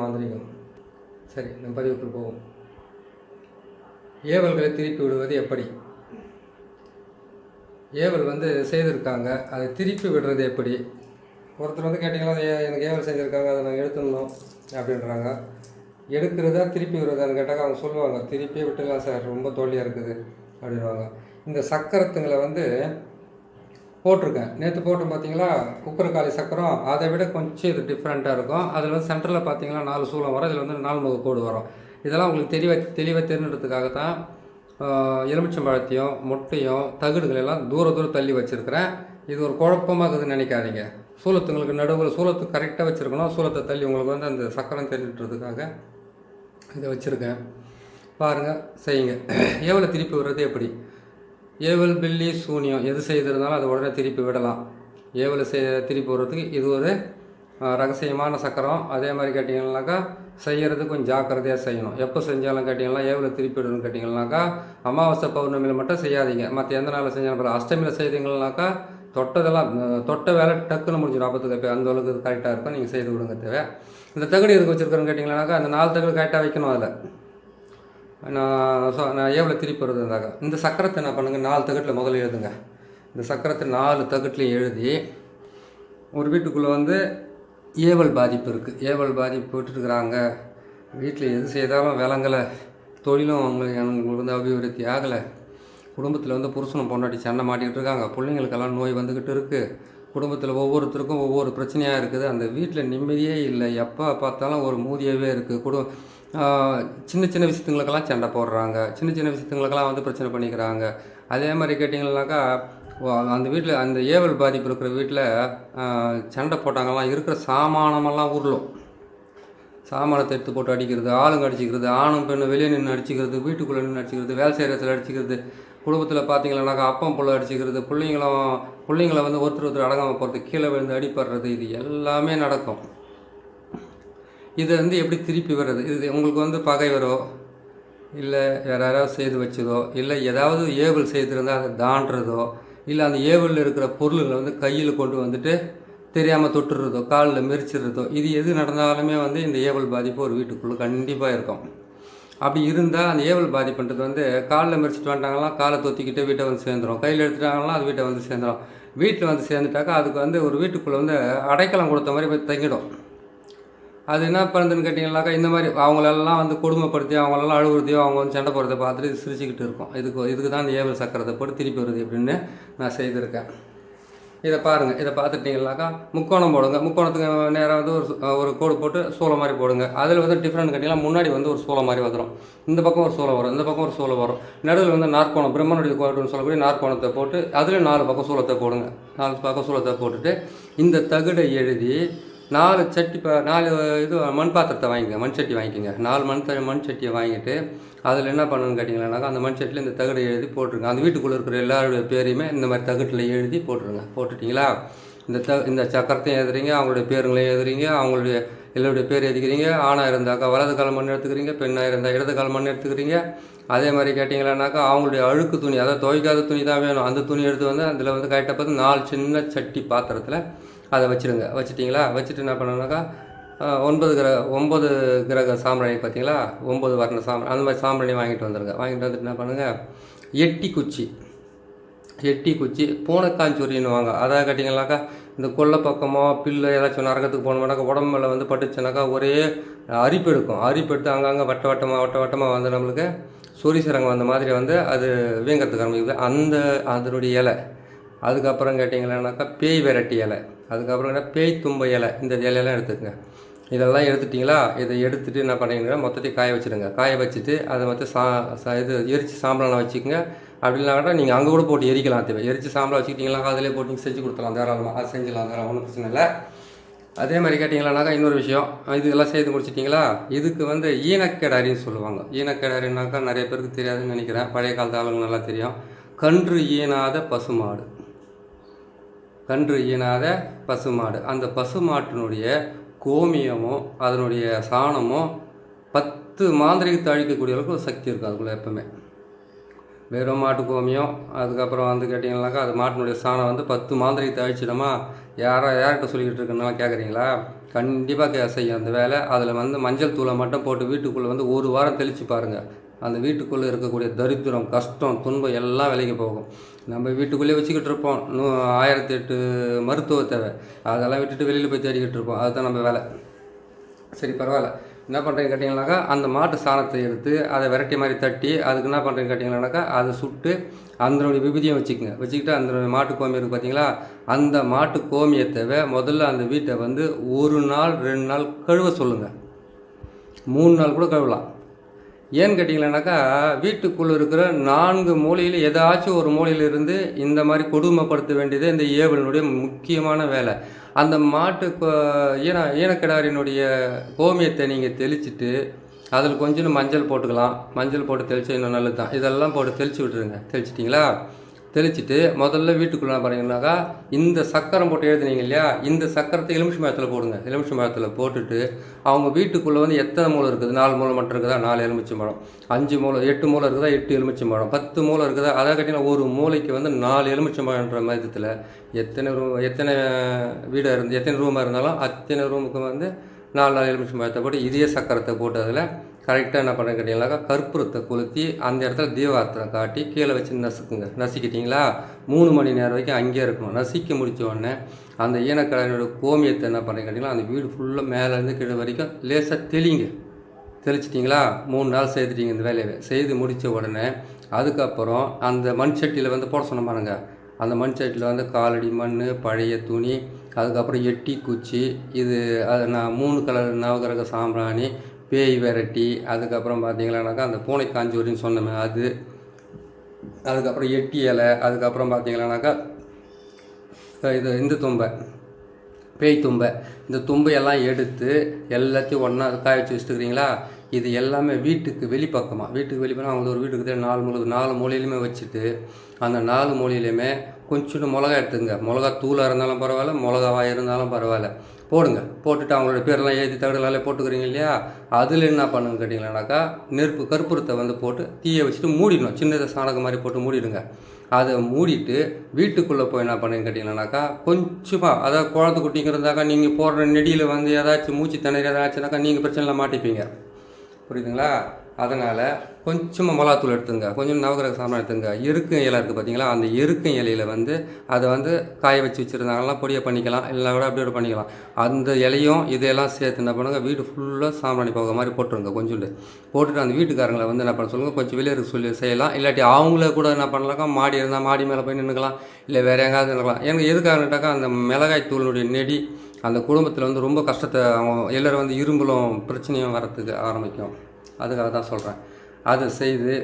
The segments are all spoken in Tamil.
மாந்திரிகம் சரி நம்ம பதிவுக்குள் போவோம். ஏவல்களை திருப்பி விடுவது எப்படி? ஏவல் வந்து செய்திருக்காங்க அதை திருப்பி விடுறது எப்படி? ஒருத்தர் வந்து கேட்டிங்கன்னா எனக்கு ஏவல் செஞ்சுருக்காங்க அதை நான் எடுத்துடணும் அப்படின்றாங்க. எடுக்கிறதா திருப்பி விடுறதான்னு கேட்டாக்க அவங்க சொல்லுவாங்க திருப்பியே விட்டுலாம் சார் ரொம்ப தோல்வியாக இருக்குது அப்படின்வாங்க இந்த சக்கரத்துங்களை வந்து போட்டிருக்கேன். நேற்று போட்டு பார்த்தீங்களா குக்கரக்காளி சக்கரம். அதை விட கொஞ்சம் இது டிஃப்ரெண்ட்டாக இருக்கும். அதில் வந்து சென்டரில் பார்த்தீங்கன்னா நாலு சூளம் வரும். இதில் வந்து நாலு முக கோடு வரும். இதெல்லாம் உங்களுக்கு தெளிவாக தெளிவாக தெரிஞ்சுறதுக்காக தான் எலுமிச்சம்பழத்தையும் முட்டையும் தகடுகள் எல்லாம் தூர தூரம் தள்ளி வச்சுருக்கிறேன். இது ஒரு குழப்பமாக இருக்குதுன்னு நினைக்காதீங்க. சூளத்துங்களுக்கு நடுவில் சூளத்துக்கு கரெக்டாக வச்சுருக்கணும். சூளத்தை தள்ளி உங்களுக்கு வந்து அந்த சக்கரம் தெரிஞ்சுட்டுறதுக்காக இதை வச்சுருக்கேன். பாருங்கள் செய்யுங்க. ஏவலை திருப்பி விடுறது எப்படி? ஏவல் பில்லி சூனியம் எது செய்திருந்தாலும் அதை உடனே திருப்பி விடலாம். ஏவலை செய் திருப்பி விடுறதுக்கு இது ஒரு ரகசியமான சக்கரம். அதே மாதிரி கேட்டிங்கன்னாக்கா செய்கிறது கொஞ்சம் ஜாக்கிரதையாக செய்யணும். எப்போ செஞ்சாலும் கேட்டிங்கன்னா ஏவலை திருப்பி விடணும் கேட்டிங்கன்னாக்கா அமாவாசை பௌர்ணமியில் மட்டும் செய்யாதீங்க. மற்ற எந்த நாளில் செஞ்சாலும் பரவாயில்ல. அஷ்டமியில் செய்தீங்கன்னாக்கா தொட்டதெல்லாம் தொட்ட வேலை டக்குன்னு முடிஞ்சிடும். ஆபத்துக்கு போய் அந்த அளவுக்கு கரெக்டாக இருக்கும். நீங்கள் செய்து விடுங்க தேவை. இந்த தகுடி எதுக்கு வச்சுருக்கிறேன்னு கேட்டிங்கன்னாக்கா அந்த நாலு தகடு கரெக்டாக வைக்கணும் அதில். நான் சொ நான் ஏவலை திருப்பி வருதுந்தாங்க இந்த சக்கரத்தை என்ன பண்ணுங்கள் நாலு தகட்டில் முதல்ல எழுதுங்க. இந்த சக்கரத்தை நாலு தகட்டிலையும் எழுதி ஒரு வீட்டுக்குள்ளே வந்து ஏவல் பாதிப்பு இருக்குது ஏவல் பாதிப்பு போட்டுருக்குறாங்க. வீட்டில் எது செய்தாலும் விலங்கலை தொழிலும் அவங்களுக்கு அவங்களுக்கு வந்து அபிவிருத்தி ஆகலை. குடும்பத்தில் வந்து புருஷனும் பொண்டாட்டி சண்டை மாட்டிக்கிட்டு இருக்காங்க. பிள்ளைங்களுக்கெல்லாம் நோய் வந்துக்கிட்டு இருக்குது குடும்பத்தில் ஒவ்வொருத்தருக்கும் ஒவ்வொரு பிரச்சனையாக இருக்குது. அந்த வீட்டில் நிம்மதியே இல்லை. எப்போ பார்த்தாலும் ஒரு மூதியாகவே இருக்குது குடும் சின்ன சின்ன விஷயத்துங்களுக்கெல்லாம் சண்டை போடுறாங்க. சின்ன சின்ன விஷயத்துங்களுக்கெல்லாம் வந்து பிரச்சனை பண்ணிக்கிறாங்க. அதே மாதிரி கேட்டிங்கன்னாக்கா அந்த வீட்டில் அந்த ஏவல் பாதிப்பு இருக்கிற வீட்டில் சண்டை போட்டாங்கலாம் இருக்கிற சாமானமெல்லாம் உருளும். சாமானத்தை எடுத்து போட்டு அடிக்கிறது ஆளுங்க அடிச்சுக்கிறது ஆணும் பெண்ணு வெளியே நின்று அடிச்சுக்கிறது வீட்டுக்குள்ளே நின்று அடிச்சுக்கிறது வேலை செய்கிற இடத்துல அடிச்சுக்கிறது குடும்பத்தில் பார்த்தீங்கன்னாக்கா அப்பம் புள்ள அடிச்சுக்கிறது பிள்ளைங்களும் பிள்ளைங்கள வந்து ஒருத்தர் ஒருத்தர் அடங்காமல் போகிறது கீழே விழுந்து அடிப்படுறது இது எல்லாமே நடக்கும். இதை வந்து எப்படி திருப்பி வர்றது? இது உங்களுக்கு வந்து பகைவரோ இல்லை வேறு யாராவது செய்து வச்சதோ? இல்லை ஏதாவது ஏவல் செய்திருந்தால் அதை தாண்டுறதோ இல்லை அந்த ஏவலில் இருக்கிற பொருள்களை வந்து கையில் கொண்டு வந்துட்டு தெரியாமல் தொட்டுறதோ காலில் மெரிச்சிடுறதோ இது எது நடந்தாலுமே வந்து இந்த ஏவல் பாதிப்பு ஒரு வீட்டுக்குள்ளே கண்டிப்பாக இருக்கும். அப்படி இருந்தால் அந்த ஏவல் பாதிப்புன்றது வந்து காலில் மெரிச்சிட்டு வந்துட்டாங்களாம் காலை தொத்திக்கிட்டு வீட்டை வந்து சேர்ந்துரும். கையில் எடுத்துட்டாங்களாம் அது வீட்டை வந்து சேர்ந்துரும். வீட்டில் வந்து சேர்ந்துட்டாக்கா அதுக்கு வந்து ஒரு வீட்டுக்குள்ளே வந்து அடைக்கலம் கொடுத்த மாதிரி போய் தங்கிடும். அது என்ன பண்ணுதுன்னு கேட்டிங்கனாக்கா இந்த மாதிரி அவங்களெல்லாம் வந்து கொடுமைப்படுத்தி அவங்களெல்லாம் அழுகுறதையோ அவங்க வந்து சண்டை போடுறதை பார்த்துட்டு இது சிரிச்சுக்கிட்டு இருக்கும். இதுக்கு இதுக்கு தான் இந்த ஏவல் சக்கரத்தை போட்டு திருப்பி வருது அப்படின்னு நான் செய்திருக்கேன். இதை பாருங்கள் இதை பார்த்துட்டிங்கனாக்கா முக்கோணம் போடுங்க. முக்கோணத்துக்கு நேராக வந்து ஒரு ஒரு கோடு போட்டு சூளம் மாதிரி போடுங்க. அதில் வந்து டிஃப்ரெண்ட் கேட்டிங்கன்னா முன்னாடி வந்து ஒரு சூளம் மாதிரி வந்துடும் இந்த பக்கம் ஒரு சூளம் வரும். இந்த பக்கம் ஒரு சூளம் வரும். நடுவில் வந்து நாற்கோணம் பிரம்மனுடைய கோட்டுன்னு சொல்லக்கூடிய நாற்கோணத்தை போட்டு அதில் நாலு பக்கம் சூளத்தை போடுங்க. நாலு பக்கம் சூளத்தை போட்டுட்டு இந்த தகுடை எழுதி நாலு சட்டி பா நாலு இது மண் பாத்திரத்தை வாங்கிக்கங்க மண் சட்டி வாங்கிக்கோங்க. நாலு மண் த மண் சட்டியை வாங்கிட்டு அதில் என்ன பண்ணணும்னு கேட்டிங்கன்னாக்கா அந்த மண் சட்டியில் இந்த தகடை எழுதி போட்டுருங்க. அந்த வீட்டுக்குள்ளே இருக்கிற எல்லாருடைய பேரையுமே இந்த மாதிரி தகட்டில் எழுதி போட்டுருங்க. போட்டுட்டிங்களா? இந்த த இந்த சக்கரத்தையும் எழுதுறீங்க அவங்களுடைய பேருங்களையும் எழுதுறீங்க அவங்களுடைய எல்லோருடைய பேர் எழுதிக்கிறீங்க ஆணாக இருந்தாக்கா வலது கால் மண் எடுத்துக்கிறீங்க பெண்ணாக இருந்தால் இடது கால் மண் எடுத்துக்கிறீங்க. அதே மாதிரி கேட்டிங்களானாக்கா அவங்களுடைய அழுக்கு துணி அதாவது துவைக்காத துணி தான் வேணும். அந்த துணி எடுத்து வந்து அதில் வந்து கரெக்டாக பார்த்து நாலு சின்ன சட்டி பாத்திரத்தில் அதை வச்சுடுங்க வச்சுட்டிங்களா? வச்சுட்டு என்ன பண்ணணுனாக்கா ஒன்பது கிரக ஒம்பது கிரக சாம்பிராணி பார்த்தீங்களா? ஒம்பது வர்ண சாம்பிராணி. அந்த மாதிரி சாம்பிராணி வாங்கிட்டு வந்துடுங்க வாங்கிட்டு வந்துட்டு என்ன பண்ணுங்கள் எட்டி குச்சி. எட்டி குச்சி பூனைக்காஞ்சொரின்னுவாங்க அதாவது கேட்டிங்கனாக்கா இந்த கொல்லை பக்கமோ பில்லு ஏதாச்சும் நரகத்துக்கு போனோம்னாக்கா உடம்பு மேலே வந்து பட்டுச்சுனாக்கா ஒரே அரிப்பு எடுக்கும். அரிப்பு எடுத்து அங்கங்கே வட்ட வட்டமாக வட்ட வட்டமாக வந்து நம்மளுக்கு சொறி சிரங்கம் வந்த மாதிரி வந்து அது வீங்கிறதுக்கு ஆரம்பிக்குது. அந்த அதனுடைய இலை. அதுக்கப்புறம் கேட்டிங்கன்னாக்கா பேய் விரட்டி இலை. அதுக்கப்புறம் என்ன பேய் தும்ப இலை இந்த இலையெல்லாம் எடுத்துக்கங்க. இதெல்லாம் எடுத்துட்டிங்களா? இதை எடுத்துகிட்டு என்ன பண்ணுறீங்கன்னா மொத்தத்தையும் காய வச்சுடுங்க. காய வச்சுட்டு அதை மொத்தம் சா சா இது எரிச்சு சாம்பலான வச்சுக்கோங்க. அப்படி இல்லைனா நீங்கள் அங்கே கூட போட்டு எரிக்கலாம் தேவை. எரிச்சு சாம்பலாக வச்சுக்கிட்டிங்களா அதிலே போட்டு நீங்கள் செஞ்சு கொடுத்துலாம் தாராளமாக அது செஞ்சலாம் தாராளம். ஒன்றும் பிரச்சனை இல்லை. அதே மாதிரி கேட்டிங்களானாக்கா இன்னொரு விஷயம். இதெல்லாம் செய்து முடிச்சிட்டிங்களா? இதுக்கு வந்து ஈனக்கெடாரின்னு சொல்லுவாங்க. ஈனக்கெடாரினாக்கா நிறைய பேருக்கு தெரியாதுன்னு நினைக்கிறேன். பழைய காலத்து ஆளுங்க நல்லா தெரியும். கன்று ஈனாத பசுமாடு. கன்று ஈனாத பசுமாடு. அந்த பசுமாட்டினுடைய கோமியமும் அதனுடைய சாணமும் பத்து மாந்திரிகத்தை அழிக்கக்கூடிய அளவுக்கு ஒரு சக்தி இருக்கும் அதுக்குள்ளே எப்பவுமே. வெறும் மாட்டு கோமியம் அதுக்கப்புறம் வந்து கேட்டிங்கனாக்கா அது மாட்டினுடைய சாணம் வந்து பத்து மாந்திரிகத்தை அழிச்சிடமா? யாரா யார்கிட்ட சொல்லிக்கிட்டு இருக்குன்னா கேட்குறீங்களா கண்டிப்பாக செய்யும் அந்த வேலை. அதில் வந்து மஞ்சள் தூளை மட்டும் போட்டு வீட்டுக்குள்ளே வந்து ஒரு வாரம் தெளித்து பாருங்கள் அந்த வீட்டுக்குள்ளே இருக்கக்கூடிய தரித்திரம் கஷ்டம் துன்பம் எல்லாம் விலைக்கு போகும். நம்ம வீட்டுக்குள்ளேயே வச்சுக்கிட்டு இருப்போம். நூ ஆயிரத்தி எட்டு மருத்துவ தேவை. அதெல்லாம் விட்டுட்டு வெளியில் போய் தேடிக்கிட்டு இருப்போம். அதுதான் நம்ம வேலை. சரி பரவாயில்ல. என்ன பண்ணுறீங்க கேட்டிங்கனாக்கா அந்த மாட்டு சாணத்தை எடுத்து அதை விரட்டி மாதிரி தட்டி அதுக்கு என்ன பண்ணுறீங்க கேட்டிங்கனாக்கா அதை சுட்டு அதனுடைய விபதியும் வச்சுக்கோங்க. வச்சுக்கிட்டு அந்த மாட்டு கோமியம் இருக்குது பார்த்தீங்களா அந்த மாட்டு கோமியத்தை முதல்ல அந்த வீட்டை வந்து ஒரு நாள் ரெண்டு நாள் கழுவ சொல்லுங்கள் மூணு நாள் கூட கழுவலாம். ஏன்னு கேட்டிங்களானாக்கா வீட்டுக்குள்ளே இருக்கிற நான்கு மூலையில் ஏதாச்சும் ஒரு மூலையிலிருந்து இந்த மாதிரி கொடுமைப்படுத்த வேண்டியது இந்த ஏவலினுடைய முக்கியமான வேலை. அந்த மாட்டு கோ- ஈன ஈனக்கிடாரினுடைய கோமியத்தை நீங்கள் தெளிச்சிட்டு அதில் கொஞ்சம் மஞ்சள் போட்டுக்கலாம். மஞ்சள் போட்டு தெளிச்சு இன்னும் நல்லது தான் இதெல்லாம் போட்டு தெளிச்சு விட்டுருங்க. தெளிச்சிட்டிங்களா? தெளிச்சிட்டு முதல்ல வீட்டுக்குள்ள பார்த்தீங்கன்னாக்கா இந்த சக்கரம் போட்டு எழுதுனீங்க இல்லையா? இந்த சக்கரத்தை எலுமிச்சை மரத்தில் போடுங்க. எலுமிச்சை மரத்தில் போட்டுட்டு அவங்க வீட்டுக்குள்ளே வந்து எத்தனை மூலம் இருக்குது? நாலு மூலம் மட்டும் இருக்குதா? நாலு எலுமிச்சை மரம். அஞ்சு மூலம் எட்டு மூலம் இருக்குதா? எட்டு எலுமிச்சை மரம். பத்து மூலம் இருக்குதா? அதை கட்டினா ஒரு மூலைக்கு வந்து நாலு எலுமிச்சை மரம்ன்ற மதத்தில் எத்தனை ரூம் எத்தனை வீடாக இருந்து எத்தனை ரூமாக இருந்தாலும் அத்தனை ரூமுக்கு வந்து நாலு நாலு எலுமிச்சை மரத்தை போட்டு இதே சக்கரத்தை போட்டு அதில் கரெக்டாக என்ன பண்ணுறது கேட்டிங்கனாக்கா கற்பூரத்தை கொளுத்தி அந்த இடத்துல தீபாரத்தை காட்டி கீழே வச்சு நசுக்குங்க. நசுக்கிட்டிங்களா? மூணு மணி நேரம் வரைக்கும் அங்கேயே இருக்கணும். நசுக்கி முடிச்ச உடனே அந்த ஈனக்கடனோட கோமியத்தை என்ன பண்ணுறது கேட்டிங்கன்னா அந்த வீடு ஃபுல்லாக மேலேருந்து கீழே வரைக்கும் லேசாக தெளிங்க. தெளிச்சிட்டிங்களா? மூணு நாள் செய்துட்டீங்க இந்த வேலையை செய்து முடித்த உடனே அதுக்கப்புறம் அந்த மண் சட்டியில் வந்து போட சொன்ன பாருங்க. அந்த மண் சட்டியில் வந்து காலடி மண் பழைய துணி அதுக்கப்புறம் எட்டி குச்சி இது அது நான் மூணு கலர் நவகிரக சாம்பிராணி பேய் வெரைட்டி அதுக்கப்புறம் பார்த்தீங்களானாக்கா அந்த பூனை காஞ்சூரின்னு சொன்னோமே அது அதுக்கப்புறம் எட்டி இலை அதுக்கப்புறம் பார்த்தீங்களானாக்கா இது இந்த தும்பை பேய் தும்பை இந்த தும்பையெல்லாம் எடுத்து எல்லாத்தையும் ஒன்றா காய வச்சு வச்சுட்டுக்கிறீங்களா இது எல்லாமே வீட்டுக்கு வெளிப்பக்கமாக வீட்டுக்கு வெளிப்பக்கம் அவங்க ஒரு வீட்டுக்கு தான் நாலு மூலை நாலு மூலையிலுமே வச்சுட்டு அந்த நாலு மூலையிலுமே கொஞ்சோண்டு மிளகா எடுத்துங்க மிளகா தூளாக இருந்தாலும் பரவாயில்ல மிளகாவாக இருந்தாலும் பரவாயில்ல. போடுங்க. போட்டுட்டு அவங்களோட பேரெல்லாம் எழுதி தகடலாலே போட்டுக்கிறீங்க இல்லையா? அதில் என்ன பண்ணுங்க கேட்டிங்களானாக்கா நெருப்பு கற்பூரத்தை வந்து போட்டு தீயை வச்சுட்டு மூடிடணும். சின்னதாக சாணகம் மாதிரி போட்டு மூடிடுங்க. அதை மூடிட்டு வீட்டுக்குள்ளே போய் என்ன பண்ணுங்க கேட்டிங்கன்னாக்கா கொஞ்சமாக அதாவது குழந்தை குட்டிங்க இருந்தாக்கா நீங்கள் போடுற நெடியில் வந்து ஏதாச்சும் மூச்சு திணறி ஏதாச்சுனாக்கா நீங்கள் பிரச்சனையில் மாட்டிப்பீங்க. புரியுதுங்களா? அதனால் கொஞ்சமாக மிளகாத்தூள் எடுத்துங்க கொஞ்சம் நவகிரக சாமான் எடுத்துங்க. இருக்கும் இலை இருக்குது பார்த்தீங்களா அந்த இருக்கும் இலையில வந்து அதை வந்து காய வச்சு வச்சுருந்தாங்கலாம் பொடியை பண்ணிக்கலாம் இல்லை கூட அப்படியே கூட பண்ணிக்கலாம். அந்த இலையும் இதையெல்லாம் சேர்த்து என்ன பண்ணுங்க வீடு ஃபுல்லாக சாம்பிராணி போக மாதிரி போட்டுருங்க கொஞ்சோண்டு. போட்டுட்டு அந்த வீட்டுக்காரங்களை வந்து என்ன பண்ண சொல்லுங்கள் கொஞ்சம் வெளியே இருக்க சொல்லி செய்யலாம். இல்லாட்டி அவங்கள கூட என்ன பண்ணலாக்கா மாடி இருந்தால் மாடி மேலே போய் நின்றுக்கலாம் இல்லை வேறு எங்கேயாவது நின்றுக்கலாம் எனக்கு எதுக்காகட்டாக்கா அந்த மிளகாய் தூளினுடைய நெடி அந்த குடும்பத்தில் வந்து ரொம்ப கஷ்டத்தை அவங்க எல்லோரும் வந்து இரும்பலும் பிரச்சனையும் வரத்துக்கு ஆரம்பிக்கும். அதுக்காக தான் சொல்கிறேன் அதை செய்து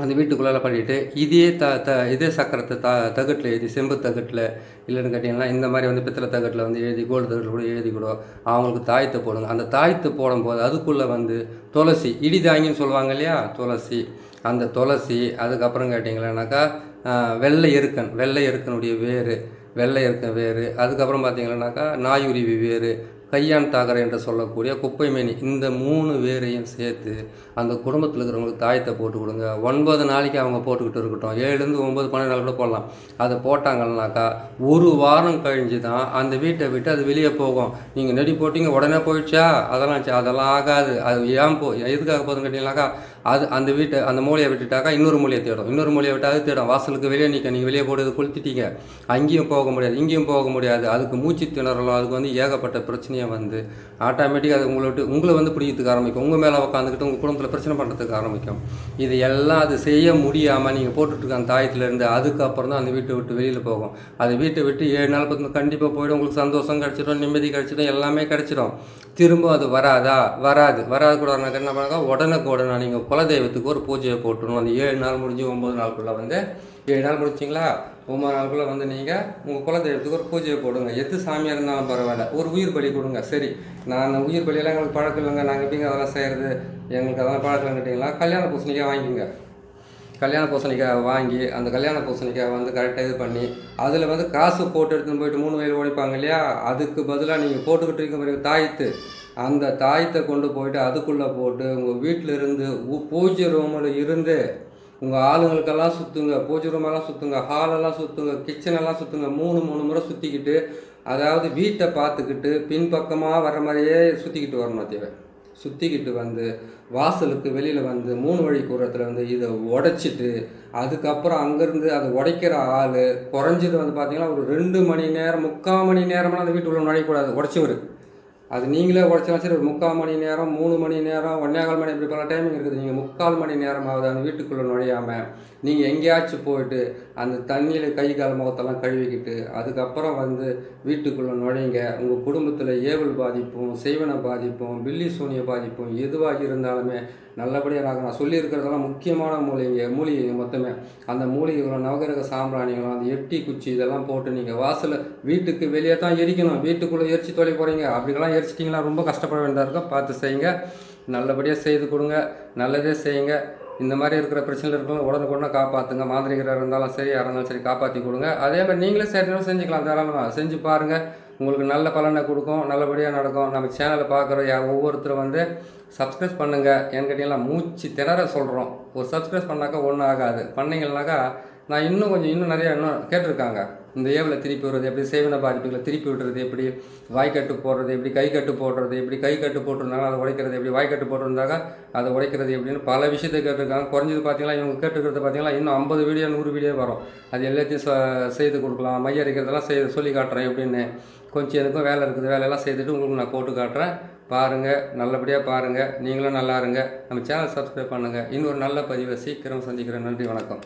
அந்த வீட்டுக்குள்ளால பண்ணிட்டு இதே த த இதே சக்கரத்தை த தகட்டில் எழுதி செம்பு தகட்டில் இல்லைன்னு கேட்டிங்கன்னா இந்த மாதிரி வந்து பித்தளை தகட்டில் வந்து எழுதி கோல்டு தகட்டில் கூட எழுதி கூட அவங்களுக்கு தாயத்தை போடுங்க. அந்த தாயத்தை போடும்போது அதுக்குள்ளே வந்து துளசி இடி தாங்கின்னு சொல்லுவாங்க இல்லையா? துளசி. அந்த துளசி அதுக்கப்புறம் கேட்டிங்களானாக்கா வெள்ளை எருக்கன் வெள்ளை எருக்கனுடைய வேர் வெள்ளை எருக்கன் வேர். அதுக்கப்புறம் பார்த்தீங்கன்னாக்கா நாயுருவி வேர் கையான் தாகரை என்று சொல்லக்கூடிய குப்பை மேனி. இந்த மூணு வேரையும் சேர்த்து அந்த குடும்பத்தில் இருக்கிறவங்களுக்கு தாயத்தை போட்டு கொடுங்க. ஒன்பது நாளைக்கு அவங்க போட்டுக்கிட்டு இருக்கட்டும். ஏழுலேருந்து ஒம்பது பன்னெண்டு நாள் கூட போடலாம். அதை போட்டாங்கன்னாக்கா ஒரு வாரம் கழிஞ்சு தான் அந்த வீட்டை விட்டு அது வெளியே போகும். நீங்கள் நெடி போட்டிங்க உடனே போயிடுச்சா? அதெல்லாம் அதெல்லாம் ஆகாது. அது ஏன் போ எதுக்காக போதுன்னு கேட்டீங்கன்னாக்கா அது அந்த வீட்டை அந்த மூலையை விட்டுட்டாக்கா இன்னொரு மூலையை தேடும். இன்னொரு மூலையை விட்டு அது தேடும். வாசலுக்கு வெளியே நிற்க நீங்கள் வெளியே போட்டு கொளுத்திட்டீங்க. அங்கேயும் போக முடியாது இங்கேயும் போக முடியாது. அதுக்கு மூச்சு திணறலும் அதுக்கு வந்து ஏகப்பட்ட பிரச்சனையாக பிரச்சனையை வந்து ஆட்டோமேட்டிக்காக அது உங்களை விட்டு உங்களை வந்து பிடிக்கிறதுக்கு ஆரம்பிக்கும். உங்கள் மேலே உட்காந்துக்கிட்டு உங்கள் குடும்பத்தில் பிரச்சனை பண்ணுறதுக்கு ஆரம்பிக்கும். இது எல்லாம் அது செய்ய முடியாமல் நீங்கள் போட்டுட்ருக்க அந்த தாயத்துலேருந்து அதுக்கப்புறம் தான் அந்த வீட்டை விட்டு வெளியில் போகும். அது வீட்டை விட்டு ஏழு நாள் பத்து கண்டிப்பாக போயிடும். உங்களுக்கு சந்தோஷம் கிடச்சிடும் நிம்மதி கிடச்சிடும் எல்லாமே கிடச்சிடும். திரும்ப அது வராதா? வராது. வராது கூட என்ன பண்ணாக்கா உடனுக்கு உடனே நீங்கள் குலதெய்வத்துக்கு ஒரு பூஜையை போட்டுருணும் அந்த ஏழு நாள் முடிஞ்சு ஒம்பது நாளுக்குள்ளே வந்து ஏழு நாள் முடிச்சிங்களா ஒம்பது நாளுக்குள்ளே வந்து நீங்கள் உங்கள் குலதெய்வத்துக்கு ஒரு பூஜையை போடுங்க. எது சாமியாக இருந்தாலும் பரவாயில்ல. ஒரு உயிர் பலி கொடுங்க. சரி. நான் உயிர் பலியெல்லாம் எங்களுக்கு பழக்கம் இல்லைங்க நாங்கள் எப்படிங்க அதெல்லாம் செய்கிறது எங்களுக்கு அதெல்லாம் பழக்கம் கேட்டிங்களா? கல்யாண பூசணிக்காய் வாங்கிக்கோங்க. கல்யாண பூசணிக்காய் வாங்கி அந்த கல்யாண பூசணிக்காய் வந்து கரெக்டாக இது பண்ணி அதில் வந்து காசு போட்டு எடுத்துன்னு போயிட்டு மூணு வயல் ஓடிப்பாங்க இல்லையா? அதுக்கு பதிலாக நீங்கள் போட்டுக்கிட்டு இருக்க பிறகு தாயத்து. அந்த தாயத்தை கொண்டு போயிட்டு அதுக்குள்ளே போட்டு உங்கள் வீட்டில் இருந்து பூஜை ரூமில் இருந்து உங்கள் ஆளுங்களுக்கெல்லாம் சுற்றுங்க பூஜை ரூமெல்லாம் சுற்றுங்க ஹாலெல்லாம் சுற்றுங்க கிச்சனெல்லாம் சுற்றுங்க மூணு மூணு முறை சுற்றிக்கிட்டு அதாவது வீட்டை பார்த்துக்கிட்டு பின்பக்கமாக வர மாதிரியே சுற்றிக்கிட்டு வரணும் தேவை சுற்றிக்கிட்டு வந்து வாசலுக்கு வெளியில் வந்து மூணு வழி கூரத்தில் வந்து இதை உடைச்சிட்டு அதுக்கப்புறம் அங்கேருந்து அதை உடைக்கிற ஆள் குறைஞ்சது வந்து பார்த்தீங்கன்னா ஒரு ரெண்டு மணி நேரம் முக்கால் மணி நேரமான அந்த வீட்டுக்குள்ளே நுழையக்கூடாது உடச்சவர். அது நீங்களே உடச்சாலும் சரி ஒரு முக்கால் மணி நேரம் மூணு மணி நேரம் ஒன்றே கால் மணி இப்படி பல டைமிங் இருக்குது. நீங்கள் முக்கால் மணி நேரமாவது அந்த வீட்டுக்குள்ளே நுழையாமல் நீங்கள் எங்கேயாச்சும் போயிட்டு அந்த தண்ணியில் கை கால் முகத்தெல்லாம் கழுவிக்கிட்டு அதுக்கப்புறம் வந்து வீட்டுக்குள்ளே நுழைங்க. உங்கள் குடும்பத்தில் ஏவல் பாதிப்பும் செய்வன பாதிப்பும் பில்லி சூனிய பாதிப்பும் எதுவாக இருந்தாலுமே நல்லபடியாக நான் நான் சொல்லியிருக்கிறதெல்லாம் முக்கியமான மூலிகை மூலிகை மொத்தமே. அந்த மூலிகைகளும் நவகிரக சாம்பிராணிகளும் அந்த எட்டி குச்சி இதெல்லாம் போட்டு நீங்கள் வாசலில் வீட்டுக்கு வெளியே தான் எரிக்கணும். வீட்டுக்குள்ளே எரிச்சு தொலை போகிறீங்க அப்படிலாம் எரிச்சிட்டிங்களா ரொம்ப கஷ்டப்பட வேண்டியதாக இருக்கும். பார்த்து செய்யுங்க. நல்லபடியாக செய்து கொடுங்க. நல்லதே செய்யுங்க. இந்த மாதிரி இருக்கிற பிரச்சனையில் இருக்கிறவங்க உடனுக்குடனே காப்பாற்றுங்க மாந்திரிகராக இருந்தாலும் சரி யாராக இருந்தாலும் சரி காப்பாற்றி கொடுங்க. அதே மாதிரி நீங்களே செய்யணும் செஞ்சுக்கலாம். தாராளமாக செஞ்சு பாருங்கள் உங்களுக்கு நல்ல பலனை கொடுக்கும். நல்லபடியாக நடக்கும். நம்ம சேனலை பார்க்குற யா ஒவ்வொருத்தரும் வந்து சப்ஸ்கிரைப் பண்ணுங்கள் ஏன்னு கேட்டிங்கன்னா மூச்சு திணற சொல்கிறோம் ஒரு சப்ஸ்கிரைப் பண்ணாக்கா ஒன்றும் ஆகாது. பண்ணிங்கன்னாக்கா நான் இன்னும் கொஞ்சம் இன்னும் நிறையா இன்னும் கேட்டிருக்காங்க. இந்த ஏவில் திருப்பி விடுறது எப்படி சேவன பாதிப்புகளை திருப்பி விடுறது எப்படி வாய்க்கட்டு போடுறது எப்படி கை கட்டு போடுறது எப்படி கை கட்டு போட்டிருந்தாங்க அதை உடைக்கிறது எப்படி வாய்க்கட்டு போட்டிருந்தாங்க அதை உடைக்கிறது எப்படின்னு பல விஷயத்தை கேட்டிருக்காங்க. குறைஞ்சது பார்த்தீங்கன்னா இவங்க கேட்டுக்கிறது பார்த்தீங்கன்னா இன்னும் ஐம்பது வீடியோ நூறு வீடியோ வரும். அது எல்லாத்தையும் ச- செய்து கொடுக்கலாம். மைய அரைக்கிறதெல்லாம் செய்து சொல்லி காட்டுறேன் எப்படின்னு. கொஞ்சம் எனக்கும் வேலை இருக்குது. வேலையெல்லாம் செய்துட்டு உங்களுக்கு நான் போட்டு காட்டுறேன். பாருங்கள் நல்லபடியாக பாருங்கள் நீங்களும் நல்லா இருங்க. நம்ம சேனல் சப்ஸ்கிரைப் பண்ணுங்கள் இன்னொரு நல்ல பதிவை சீக்கிரம் சந்திக்கிறேன். நன்றி வணக்கம்.